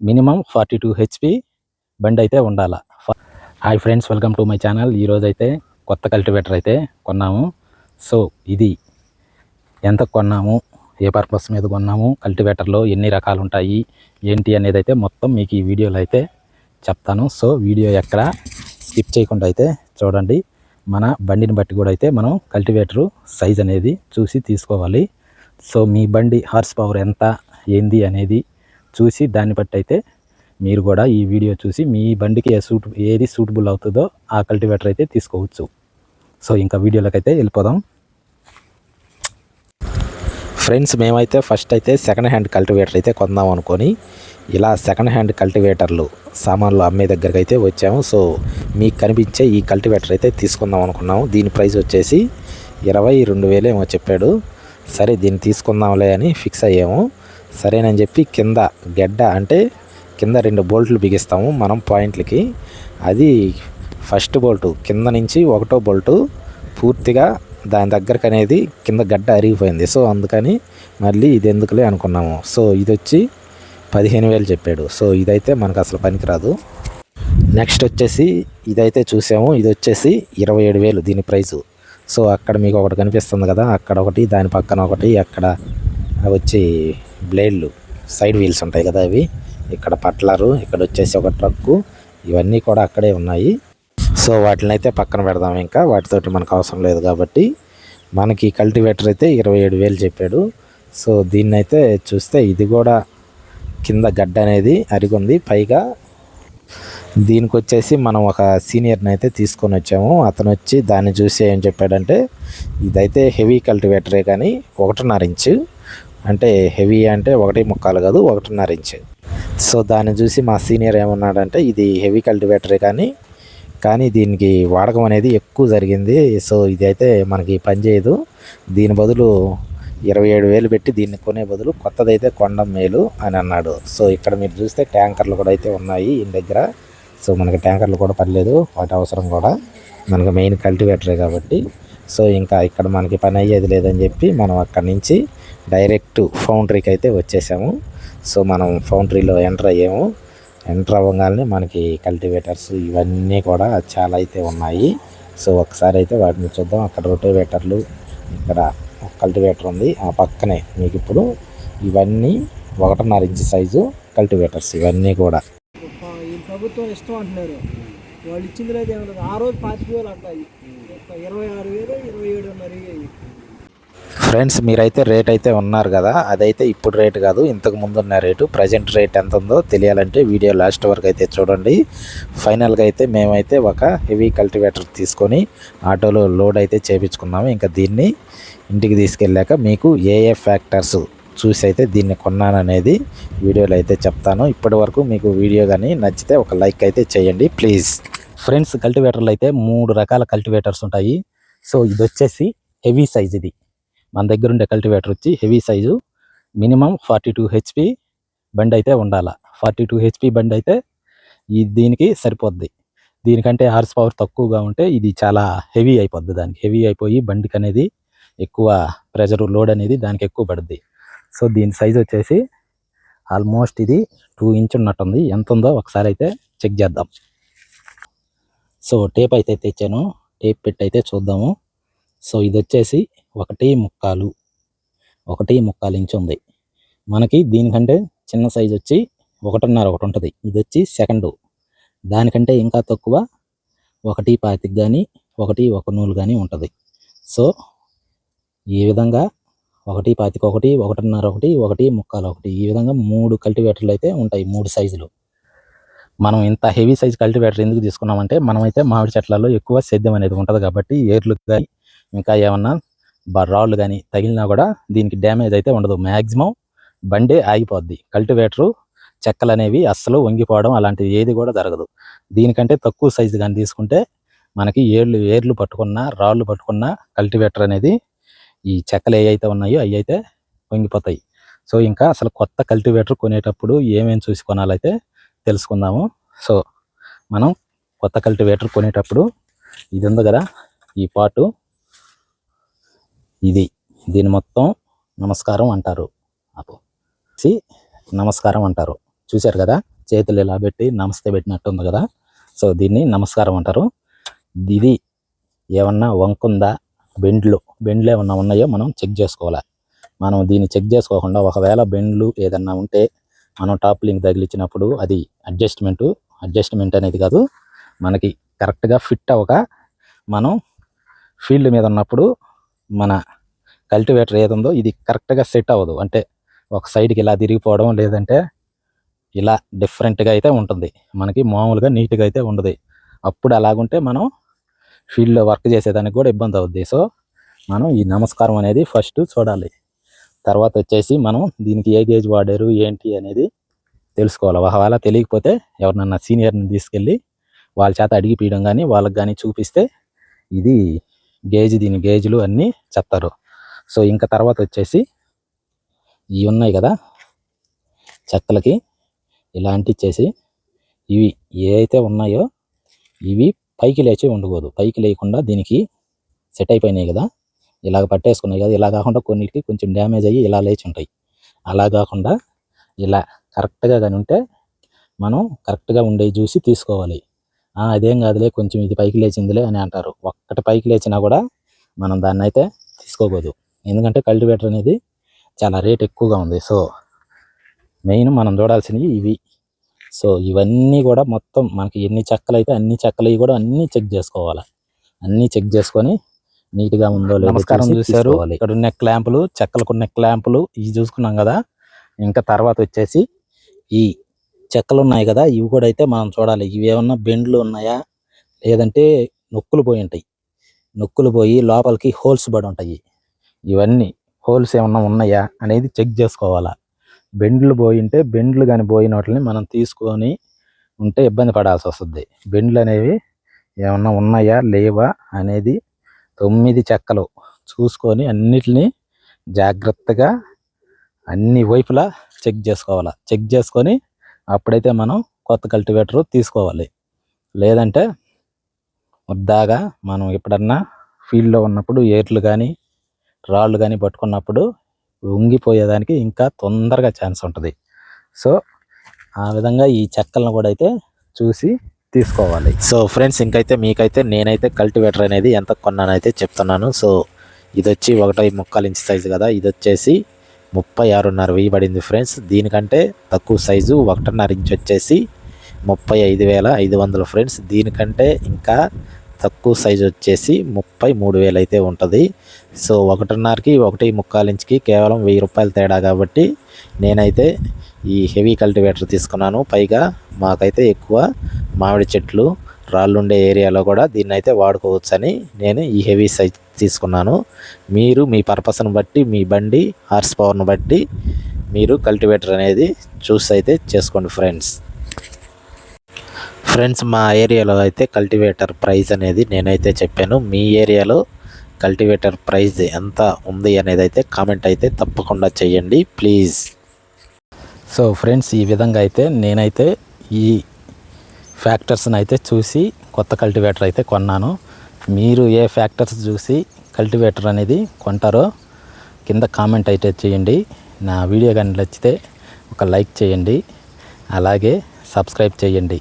Minimum forty two HP బండి అయితే ఉండాలా. Hi friends welcome to my channel. ఈరోజు అయితే కొత్త కల్టివేటర్ అయితే కొన్నాము. సో ఇది ఎంత కొన్నాము ఏ పర్పస్ మీద కొన్నాము కల్టివేటర్లో ఎన్ని రకాలు ఉంటాయి ఏంటి అనేది అయితే మొత్తం మీకు ఈ వీడియోలో అయితే చెప్తాను. సో వీడియో ఎక్కడ స్కిప్ చేయకుండా అయితే చూడండి. మన బండిని బట్టి కూడా అయితే మనం కల్టివేటరు సైజ్ అనేది చూసి తీసుకోవాలి. సో మీ బండి హార్స్ పవర్ ఎంత ఏంది అనేది చూసి దాన్ని బట్టి అయితే మీరు కూడా ఈ వీడియో చూసి మీ బండికి ఏ సూట్ ఏది సూటబుల్ అవుతుందో ఆ కల్టివేటర్ అయితే తీసుకోవచ్చు. సో ఇంకా వీడియోలోకి అయితే వెళ్ళిపోదాం. ఫ్రెండ్స్ మేమైతే ఫస్ట్ అయితే సెకండ్ హ్యాండ్ కల్టివేటర్ అయితే కొందాం అనుకొని ఇలా సెకండ్ హ్యాండ్ కల్టివేటర్లు సామాన్లు అమ్మే దగ్గరికి అయితే వచ్చాము. సో మీకు కనిపించే ఈ కల్టివేటర్ అయితే తీసుకుందాం అనుకున్నాము. దీని ప్రైస్ వచ్చేసి ఇరవై రెండు వేలు ఏమో చెప్పాడు. సరే దీన్ని తీసుకుందాంలే అని ఫిక్స్ అయ్యాము. సరేనని చెప్పి కింద గెడ్డ అంటే కింద రెండు బోల్ట్లు బిగిస్తాము మనం పాయింట్లకి. అది ఫస్ట్ బోల్టు కింద నుంచి ఒకటో బోల్టు పూర్తిగా దాని దగ్గరకు అనేది కింద గడ్డ అరిగిపోయింది. సో అందుకని మళ్ళీ ఇది ఎందుకులే అనుకున్నాము. సో ఇది వచ్చి పదిహేను వేలు చెప్పాడు. సో ఇదైతే మనకు అసలు పనికిరాదు. నెక్స్ట్ వచ్చేసి ఇదైతే చూసాము. ఇది వచ్చేసి ఇరవై ఏడు వేలు దీని ప్రైజు. సో అక్కడ మీకు ఒకటి కనిపిస్తుంది కదా అక్కడ ఒకటి దాని పక్కన ఒకటి అక్కడ వచ్చి బ్లేడ్లు సైడ్ వీల్స్ ఉంటాయి కదా అవి. ఇక్కడ పట్లరు ఇక్కడ వచ్చేసి ఒక ట్రక్కు. ఇవన్నీ కూడా అక్కడే ఉన్నాయి. సో వాటిని అయితే పక్కన పెడదాం ఇంకా. వాటితోటి మనకు అవసరం లేదు కాబట్టి. మనకి కల్టివేటర్ అయితే ఇరవై ఏడు వేలు చెప్పాడు. సో దీన్ని అయితే చూస్తే ఇది కూడా కింద గడ్డ అనేది అరిగుంది. పైగా దీనికి వచ్చేసి మనం ఒక సీనియర్ని అయితే తీసుకొని వచ్చాము. అతను వచ్చి దాన్ని చూసి ఏం చెప్పాడంటే ఇదైతే హెవీ కల్టివేటరే కానీ ఒకటిన్నర ఇంచు. అంటే హెవీ అంటే ఒకటి ముక్కాలు కాదు ఒకటిన్నర ఇంచ్. సో దాన్ని చూసి మా సీనియర్ ఏమన్నాడంటే ఇది హెవీ కల్టివేటరే కానీ కానీ దీనికి వాడకం అనేది ఎక్కువ జరిగింది. సో ఇది అయితే మనకి పనిచేయదు దీని బదులు ఇరవై ఏడు వేలు పెట్టి దీన్ని కొనే బదులు కొత్తదైతే కొండం మేలు అని అన్నాడు. సో ఇక్కడ మీరు చూస్తే ట్యాంకర్లు కూడా అయితే ఉన్నాయి ఈ దగ్గర. సో మనకి ట్యాంకర్లు కూడా పర్లేదు వాటి అవసరం కూడా. మనకి మెయిన్ కల్టివేటరే కాబట్టి. సో ఇంకా ఇక్కడ మనకి పని అయ్యేది లేదని చెప్పి మనం అక్కడి నుంచి డైరెక్ట్ ఫౌండరీకి అయితే వచ్చేసాము. సో మనం ఫౌండరీలో ఎంటర్ అయ్యాము. ఎంటర్ అవ్వగానే మనకి కల్టివేటర్స్ ఇవన్నీ కూడా చాలా అయితే ఉన్నాయి. సో ఒకసారి అయితే వాటిని చూద్దాం. అక్కడ రొటోవేటర్లు ఇక్కడ కల్టివేటర్ ఉంది. ఆ పక్కనే మీకు ఇప్పుడు ఇవన్నీ ఒకటిన్నర ఇంచు సైజు కల్టివేటర్స్ ఇవన్నీ కూడా. ప్రభుత్వం ఇష్టం అంటున్నారు. వాళ్ళు ఇచ్చింది లేదు ఏమన్నా. ఆ రోజు పాతిక వేలు అంటాయి ఇరవై ఆరు వేలు ఇరవై ఏడున్నర అయ్యాయి ఫ్రెండ్స్ మీరైతే రేట్ అయితే ఉన్నారు కదా అదైతే ఇప్పుడు రేట్ కాదు ఇంతకు ముందు ఉన్న రేటు. ప్రజెంట్ రేట్ ఎంత ఉందో తెలియాలంటే వీడియో లాస్ట్ వరకు అయితే చూడండి. ఫైనల్గా అయితే మేమైతే ఒక హెవీ కల్టివేటర్ తీసుకొని ఆటోలో లోడ్ అయితే చేపించుకున్నాము. ఇంకా దీన్ని ఇంటికి తీసుకెళ్ళాక మీకు ఏ ఏ ఫ్యాక్టర్స్ చూసి అయితే దీన్ని కొన్నాననేది వీడియోలో అయితే చెప్తాను. ఇప్పటి వరకు మీకు వీడియో కానీ నచ్చితే ఒక లైక్ అయితే చేయండి ప్లీజ్. ఫ్రెండ్స్ కల్టివేటర్లు అయితే మూడు రకాల కల్టివేటర్స్ ఉంటాయి. సో ఇది వచ్చేసి హెవీ సైజ్ ఇది. మన దగ్గర ఉండే కల్టివేటర్ వచ్చి heavy size minimum forty two HP బండి అయితే ఉండాల. ఫార్టీ టూ హెచ్పి బండి అయితే ఈ దీనికి సరిపోద్ది. దీనికంటే హార్స్ పవర్ తక్కువగా ఉంటే ఇది చాలా హెవీ అయిపోద్ది దానికి. హెవీ అయిపోయి బండికి అనేది ఎక్కువ ప్రెషర్ లోడ్ అనేది దానికి ఎక్కువ పడుద్ది. సో దీని సైజ్ వచ్చేసి ఆల్మోస్ట్ ఇది టూ ఇంచ్ ఉన్నట్టుంది. ఎంత ఉందో ఒకసారి అయితే చెక్ చేద్దాం. సో టేప్ అయితే తెచ్చాను. టేప్ పెట్టి అయితే చూద్దాము. సో ఇది వచ్చేసి ఒకటి ముక్కాలు. ఒకటి ముక్కాలు ఇంచు ఉంది. మనకి దీనికంటే చిన్న సైజ్ వచ్చి ఒకటిన్నర ఒకటి ఉంటుంది. ఇది వచ్చి సెకండు. దానికంటే ఇంకా తక్కువ ఒకటి పాతికి కానీ ఒకటి ఒక నూలు కానీ ఉంటుంది. సో ఈ విధంగా ఒకటి పాతికి ఒకటి ఒకటిన్నర ఒకటి ఒకటి ముక్కాలు ఒకటి. ఈ విధంగా మూడు కల్టివేటర్లు అయితే ఉంటాయి మూడు సైజులు. మనం ఇంత హెవీ సైజ్ కల్టివేటర్ ఎందుకు తీసుకున్నామంటే మనమైతే మామిడి చెట్లలో ఎక్కువ సేద్యం అనేది ఉంటుంది కాబట్టి ఏర్లు కానీ ఇంకా ఏమన్నా రాళ్ళు కానీ తగిలినా కూడా దీనికి డ్యామేజ్ అయితే ఉండదు. మ్యాక్సిమం బండే ఆగిపోద్ది. కల్టివేటరు చెక్కలు అనేవి అస్సలు వంగిపోవడం అలాంటిది ఏది కూడా జరగదు. దీనికంటే తక్కువ సైజు కానీ తీసుకుంటే మనకి ఏళ్ళు ఏర్లు పట్టుకున్న రాళ్ళు పట్టుకున్న కల్టివేటర్ అనేది ఈ చెక్కలు ఏవైతే ఉన్నాయో అవి అయితే వంగిపోతాయి. సో ఇంకా అసలు కొత్త కల్టివేటర్ కొనేటప్పుడు ఏమేమి చూసి కొనాలైతే తెలుసుకుందాము. సో మనం కొత్త కల్టివేటర్ కొనేటప్పుడు ఇది ఉంది కదా ఈ పాటు ఇది. దీని మొత్తం నమస్కారం అంటారు. అప్పు సి నమస్కారం అంటారు. చూశారు కదా చేతులు ఇలా పెట్టి నమస్తే పెట్టినట్టు ఉంది కదా. సో దీన్ని నమస్కారం అంటారు. ఇది ఏమన్నా వంకుందా? బెండ్లు. బెండ్లు ఏమన్నా ఉన్నాయో మనం చెక్ చేసుకోవాలి. మనం దీన్ని చెక్ చేసుకోకుండా ఒకవేళ బెండ్లు ఏదన్నా ఉంటే మనం టాప్ లింక్ తగిలించినప్పుడు అది అడ్జస్ట్మెంట్ అడ్జస్ట్మెంట్ అనేది కాదు. మనకి కరెక్ట్గా ఫిట్ అవ్వక మనం ఫీల్డ్ మీద ఉన్నప్పుడు మన కల్టివేటర్ ఏది ఉందో ఇది కరెక్ట్గా సెట్ అవ్వదు. అంటే ఒక సైడ్కి ఇలా తిరిగిపోవడం లేదంటే ఇలా డిఫరెంట్గా అయితే ఉంటుంది. మనకి మామూలుగా నీట్గా అయితే ఉండదు. అప్పుడు అలాగుంటే మనం ఫీల్డ్లో వర్క్ చేసేదానికి కూడా ఇబ్బంది అవుద్ది. సో మనం ఈ నమస్కారం అనేది ఫస్ట్ చూడాలి. తర్వాత వచ్చేసి మనం దీనికి ఏ గేజ్ వాడారు ఏంటి అనేది తెలుసుకోవాలి. ఒకవేళ తెలియకపోతే ఎవరినన్నా సీనియర్ని తీసుకెళ్ళి వాళ్ళ చేత అడిగి పీయడం కానీ వాళ్ళకి కానీ చూపిస్తే ఇది గేజ్ దీని గేజ్లు అన్నీ చెప్తారు. సో ఇంకా తర్వాత వచ్చేసి ఇవి ఉన్నాయి కదా చెక్కలకి ఇలాంటి చేసి ఇవి ఏ ఉన్నాయో ఇవి పైకి లేచి ఉండకూడదు. పైకి లేకుండా దీనికి సెట్ అయిపోయినాయి కదా. ఇలాగ పట్టేసుకున్నాయి కదా ఇలా కాకుండా కొన్నిటికి కొంచెం డ్యామేజ్ అయ్యి ఇలా లేచి ఉంటాయి. అలా కాకుండా ఇలా కరెక్ట్గా కానీ ఉంటే మనం కరెక్ట్గా ఉండే చూసి తీసుకోవాలి. అదేం కాదులే కొంచెం ఇది పైకి లేచిందిలే అని అంటారు. ఒక్కటి పైకి లేచినా కూడా మనం దాన్ని అయితే తీసుకోకూడదు ఎందుకంటే కల్టివేటర్ అనేది చాలా రేట్ ఎక్కువగా ఉంది. సో మెయిన్ మనం చూడాల్సినవి ఇవి. సో ఇవన్నీ కూడా మొత్తం మనకి ఎన్ని చెక్కలు అయితే అన్ని చెక్కలు కూడా అన్నీ చెక్ చేసుకోవాలి. అన్నీ చెక్ చేసుకొని నీట్గా ఉందో లేదో నమస్కారం చూసి చూశారు. తీసుకోవాలి. ఇక్కడ ఉన్న క్లాంపులు చెక్కలకు ఉన్న క్లాంపులు ఇవి చూసుకున్నాం కదా. ఇంకా తర్వాత వచ్చేసి ఈ చెక్కలు ఉన్నాయి కదా ఇవి కూడా అయితే మనం చూడాలి. ఇవి ఏమన్నా బెండ్లు ఉన్నాయా? లేదంటే నొక్కులు పోయి ఉంటాయి. నొక్కులు పోయి లోపలికి హోల్స్ పడి ఉంటాయి. ఇవన్నీ హోల్స్ ఏమన్నా ఉన్నాయా అనేది చెక్ చేసుకోవాలా. బెండ్లు పోయి ఉంటే బెండ్లు కానీ పోయిన వాటిని మనం తీసుకొని ఉంటే ఇబ్బంది పడాల్సి వస్తుంది. బెండ్లు అనేవి ఏమన్నా ఉన్నాయా లేవా అనేది తొమ్మిది చెక్కలు చూసుకొని అన్నిటినీ జాగ్రత్తగా అన్ని వైపులా చెక్ చేసుకోవాలి. చెక్ చేసుకొని అప్పుడైతే మనం కొత్త కల్టివేటర్ తీసుకోవాలి. లేదంటే ముద్దాగా మనం ఎప్పుడన్నా ఫీల్డ్లో ఉన్నప్పుడు ఏర్లు కానీ రాళ్ళు కానీ పట్టుకున్నప్పుడు ఉంగిపోయేదానికి ఇంకా తొందరగా ఛాన్స్ ఉంటుంది. సో ఆ విధంగా ఈ చెక్కలను కూడా అయితే చూసి తీసుకోవాలి. సో ఫ్రెండ్స్ ఇంకైతే మీకైతే నేనైతే కల్టివేటర్ అనేది ఎంత కొన్నానైతే చెప్తున్నాను. సో ఇది వచ్చి ఒకటో ముక్కాలు ఇంచ్ సైజు కదా. ఇది వచ్చేసి ముప్పై ఆరున్నర వెయ్యి పడింది ఫ్రెండ్స్ దీనికంటే తక్కువ సైజు ఒకటిన్నర ఇంచ్ వచ్చేసి ముప్పై ఐదు వేల ఐదు వందలు ఫ్రెండ్స్ దీనికంటే ఇంకా తక్కువ సైజు వచ్చేసి ముప్పై మూడు వేలు అయితే ఉంటుంది. సో ఒకటిన్నరకి ఒకటి ముక్కాలు ఇంచుకి కేవలం వెయ్యి రూపాయలు తేడా కాబట్టి నేనైతే ఈ హెవీ కల్టివేటర్ తీసుకున్నాను. పైగా మాకైతే ఎక్కువ మామిడి చెట్లు రాళ్ళు ఉండే ఏరియాలో కూడా దీన్ని అయితే వాడుకోవచ్చని నేను ఈ హెవీ సైజ్ తీసుకున్నాను. మీరు మీ పర్పస్ని బట్టి మీ బండి హార్స్ పవర్ని బట్టి మీరు కల్టివేటర్ అనేది చూస్ అయితే చేసుకోండి ఫ్రెండ్స్. ఫ్రెండ్స్ మా ఏరియాలో అయితే కల్టివేటర్ ప్రైస్ అనేది నేనైతే చెప్పాను. మీ ఏరియాలో కల్టివేటర్ ప్రైస్ ఎంత ఉంది అనేది అయితే కామెంట్ అయితే తప్పకుండా చేయండి ప్లీజ్. సో ఫ్రెండ్స్ ఈ విధంగా అయితే నేనైతే ఈ ఫ్యాక్టర్స్ని అయితే చూసి కొత్త కల్టివేటర్ అయితే కొన్నాను. మీరు ఏ ఫ్యాక్టర్స్ చూసి కల్టివేటర్ అనేది కొంటారో కింద కామెంట్ అయితే చేయండి. నా వీడియో కానీ నచ్చితే ఒక లైక్ చేయండి. అలాగే సబ్స్క్రైబ్ చేయండి.